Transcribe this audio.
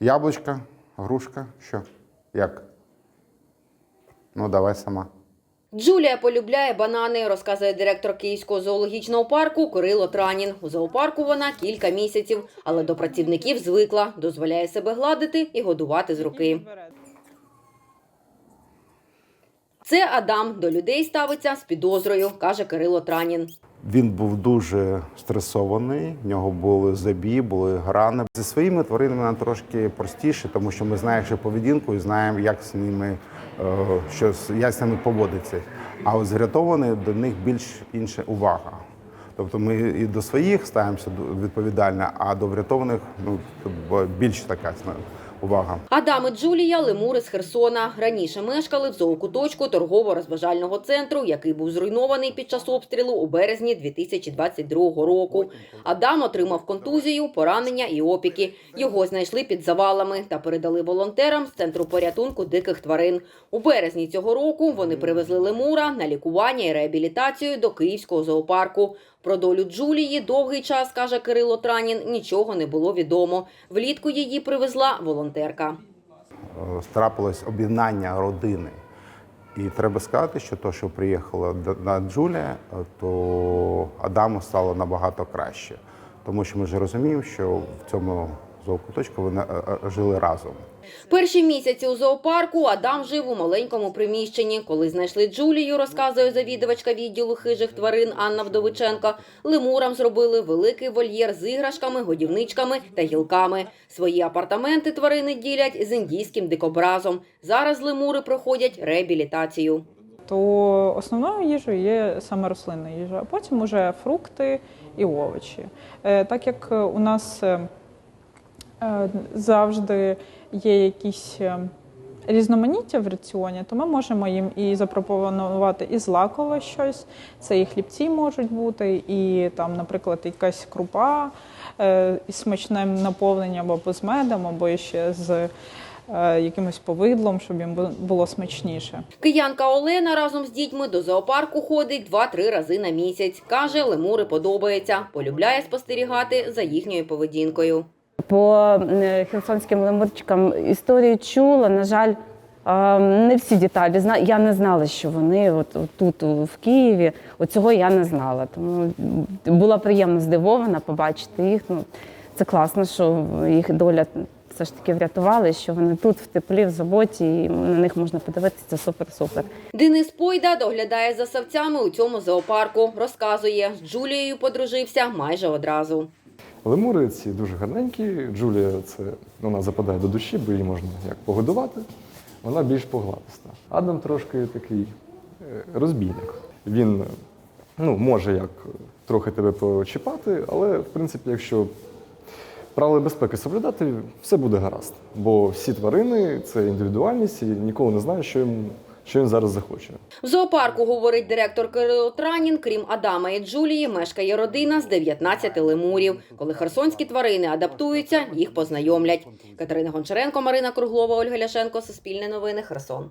Яблучка, грушка, що? Як? Ну, давай сама. Джулія полюбляє банани, розказує директор Київського зоологічного парку Кирило Транін. У зоопарку вона кілька місяців, але до працівників звикла, дозволяє себе гладити і годувати з руки. Це Адам до людей ставиться з підозрою, каже Кирило Транін. Він був дуже стресований, в нього були забій, були грани. Зі своїми тваринами нам трошки простіше, тому що ми знаємо ще поведінку і знаємо, як з ними, е, що, як з ними поводиться. А от з врятованих до них більш інша увага. Тобто ми і до своїх ставимося відповідально, а до врятованих ну, більш така увага. Адам Джулія лемури з Херсона. Раніше мешкали в зоокуточку торгово-розважального центру, який був зруйнований під час обстрілу у березні 2022 року. Адам отримав контузію, поранення і опіки. Його знайшли під завалами та передали волонтерам з центру порятунку диких тварин. У березні цього року вони привезли лемура на лікування і реабілітацію до Київського зоопарку. Про долю Джулії довгий час, каже Кирило Транін, нічого не було відомо. Влітку її привезла волонтерка. Страпилось об'єднання родини. І треба сказати, що то, що приїхала на Джулія, е, то Адаму стало набагато краще. Тому що ми ж розуміємо, що в цьому зоокуточку вони е, е, жили разом. Перші місяці у зоопарку Адам жив у маленькому приміщенні. Коли знайшли Джулію, розказує завідувачка відділу хижих тварин Анна Вдовиченко, лемурам зробили великий вольєр з іграшками, годівничками та гілками. Свої апартаменти тварини ділять з індійським дикобразом. Зараз лемури проходять реабілітацію. то основною їжею є саме рослинна їжа, а потім уже фрукти і овочі. Е, Так як у нас завжди є якісь е, різноманіття в раціоні, то ми можемо їм і запропонувати і злакове щось. Це і хлібці можуть бути, і там, наприклад, якась крупа е, із смачним наповненням або з медом, або ще з е, якимось повидлом, щоб їм було смачніше. Киянка Олена разом з дітьми до зоопарку ходить 2-3 рази на місяць. Каже, лемури подобається, полюбляє спостерігати за їхньою поведінкою. По е, херсонським лемурчикам історію чула. На жаль, не всі деталі. Я не знала, що вони от, от тут в Києві. Оцього я не знала. Тому була приємно здивована побачити їх. Ну, це класно, що їх доля все ж таки врятувала, що вони тут в теплі, в заботі, і на них можна подивитися. Це супер-супер. Денис Пойда доглядає за савцями у цьому зоопарку. Розказує, з Джулією подружився майже одразу. Лемури ці дуже гарненькі. Джулія це вона западає до душі, бо її можна як погодувати. Вона більш погласта. Адам трошки такий е, розбійник. Він ну, може як трохи тебе почіпати, але в принципі, якщо правила безпеки соблюдати, все буде гаразд. Бо всі тварини це індивідуальність, і ніколи не знаєш, що їм, що він зараз захоче. В зоопарку, говорить директор Кирило Транін, крім Адама і Джулії, мешкає родина з 19 лемурів. Коли херсонські тварини адаптуються, їх познайомлять. Катерина Гончаренко, Марина Круглова, Ольга Ляшенко, Суспільне новини, Херсон.